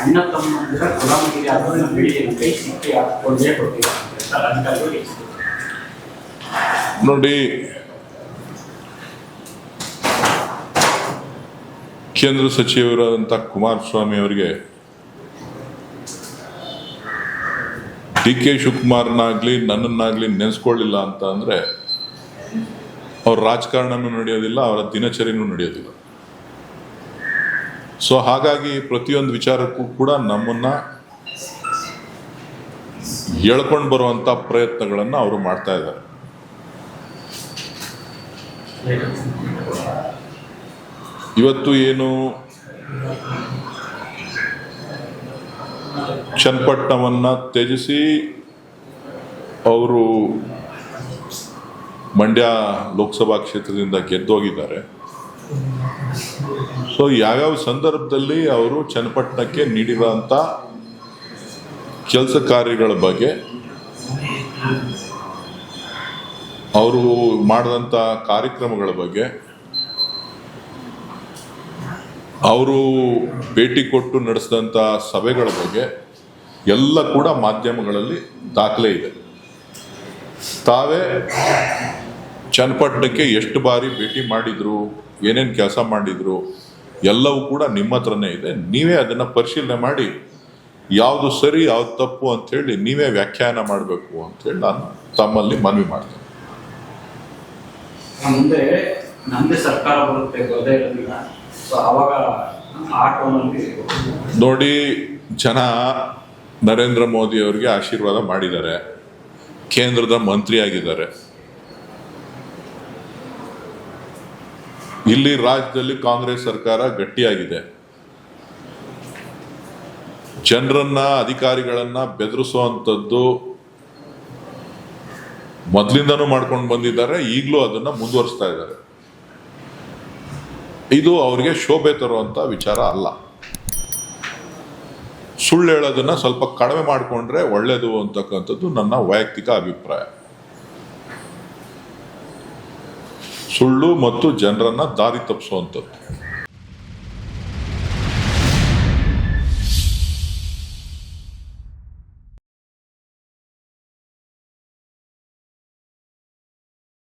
ಅಣ್ಣ ತಮ್ಮಂದಿರ ಗುಲಾಮಗಿರಿ ಅದನ್ನು ಬೆಳೆಯನ್ನು ಕೈ ಸಿಕ್ಕಿ ಹಾಕೊಂಡೇ ಕೊಟ್ಟಿದ್ದಾರೆ. ನೋಡಿ, ಕೇಂದ್ರ ಸಚಿವರಾದಂಥ ಕುಮಾರಸ್ವಾಮಿ ಅವರಿಗೆ ಡಿ ಕೆ ಶಿವಕುಮಾರ್ನಾಗ್ಲಿ ನನ್ನನ್ನಾಗ್ಲಿ ನೆನೆಸ್ಕೊಳ್ಳಿಲ್ಲ ಅಂತ ಅಂದರೆ ಅವ್ರ ರಾಜಕಾರಣನೂ ನಡೆಯೋದಿಲ್ಲ, ಅವರ ದಿನಚರಿನೂ ನಡೆಯೋದಿಲ್ಲ ಸೊ ಹಾಗಾಗಿ ಪ್ರತಿಯೊಂದು ವಿಚಾರಕ್ಕೂ ಕೂಡ ನಮ್ಮನ್ನ ಹೇಳ್ಕೊಂಡು ಬರುವಂತ ಪ್ರಯತ್ನಗಳನ್ನು ಅವರು ಮಾಡ್ತಾ ಇದ್ದಾರೆ. ಇವತ್ತು ಏನು ಚನ್ನಪಟ್ಟಣವನ್ನ ತ್ಯಜಿಸಿ ಅವರು ಮಂಡ್ಯ ಲೋಕಸಭಾ ಕ್ಷೇತ್ರದಿಂದ ಗೆದ್ದೋಗಿದ್ದಾರೆ. ಸೊ ಯಾವ್ಯಾವ ಸಂದರ್ಭದಲ್ಲಿ ಅವರು ಚನ್ನಪಟ್ಟಣಕ್ಕೆ ನೀಡಿರುವಂತ ಕೆಲಸ ಕಾರ್ಯಗಳ ಬಗ್ಗೆ ಅವರು ಮಾಡಿದಂಥ ಕಾರ್ಯಕ್ರಮಗಳ ಬಗ್ಗೆ ಅವರು ಭೇಟಿ ಕೊಟ್ಟು ನಡೆಸಿದಂಥ ಸಭೆಗಳ ಬಗ್ಗೆ ಎಲ್ಲ ಕೂಡ ಮಾಧ್ಯಮಗಳಲ್ಲಿ ದಾಖಲೆ ಇದೆ. ತಾವೇ ಚನ್ನಪಟ್ಟಣಕ್ಕೆ ಎಷ್ಟು ಬಾರಿ ಭೇಟಿ ಮಾಡಿದ್ರು ಏನೇನು ಕೆಲಸ ಮಾಡಿದ್ರು ಎಲ್ಲವೂ ಕೂಡ ನಿಮ್ಮ ಹತ್ರನೇ ಇದೆ. ನೀವೇ ಅದನ್ನು ಪರಿಶೀಲನೆ ಮಾಡಿ ಯಾವುದು ಸರಿ ಯಾವ್ದು ತಪ್ಪು ಅಂತೇಳಿ ನೀವೇ ವ್ಯಾಖ್ಯಾನ ಮಾಡಬೇಕು ಅಂತೇಳಿ ನಾನು ತಮ್ಮಲ್ಲಿ ಮನವಿ ಮಾಡ್ತೇನೆ. ಮುಂದೆ ನಮ್ಮದೇ ಸರ್ಕಾರ ಬರುತ್ತೆ ಗೊತ್ತೇ ಇರೋದಿಲ್ಲ. ಸೊ ಅವಾಗ ಆಟೋನಲ್ಲಿ ನೋಡಿ ಜನ ನರೇಂದ್ರ ಮೋದಿ ಅವರಿಗೆ ಆಶೀರ್ವಾದ ಮಾಡಿದ್ದಾರೆ. ಕೇಂದ್ರದ ಮಂತ್ರಿ ಆಗಿದ್ದಾರೆ ಇಲ್ಲಿ ರಾಜ್ಯದಲ್ಲಿ ಕಾಂಗ್ರೆಸ್ ಸರ್ಕಾರ ಗಟ್ಟಿಯಾಗಿದೆ. ಜನರನ್ನ, ಅಧಿಕಾರಿಗಳನ್ನ ಬೆದರಿಸುವಂಥದ್ದು ಮೊದಲಿಂದನೂ ಮಾಡ್ಕೊಂಡು ಬಂದಿದ್ದಾರೆ, ಈಗಲೂ ಅದನ್ನ ಮುಂದುವರಿಸ್ತಾ ಇದ್ದಾರೆ. ಇದು ಅವರಿಗೆ ಶೋಭೆ ತರುವಂತ ವಿಚಾರ ಅಲ್ಲ. ಸುಳ್ಳು ಹೇಳೋದನ್ನ ಸ್ವಲ್ಪ ಕಡಿಮೆ ಮಾಡಿಕೊಂಡ್ರೆ ಒಳ್ಳೇದು ಅಂತಕ್ಕಂಥದ್ದು ನನ್ನ ವೈಯಕ್ತಿಕ ಅಭಿಪ್ರಾಯ. ಸುಳ್ಳು ಮತ್ತು ಜನರನ್ನ ದಾರಿ ತಪ್ಪಿಸುವಂಥದ್ದು.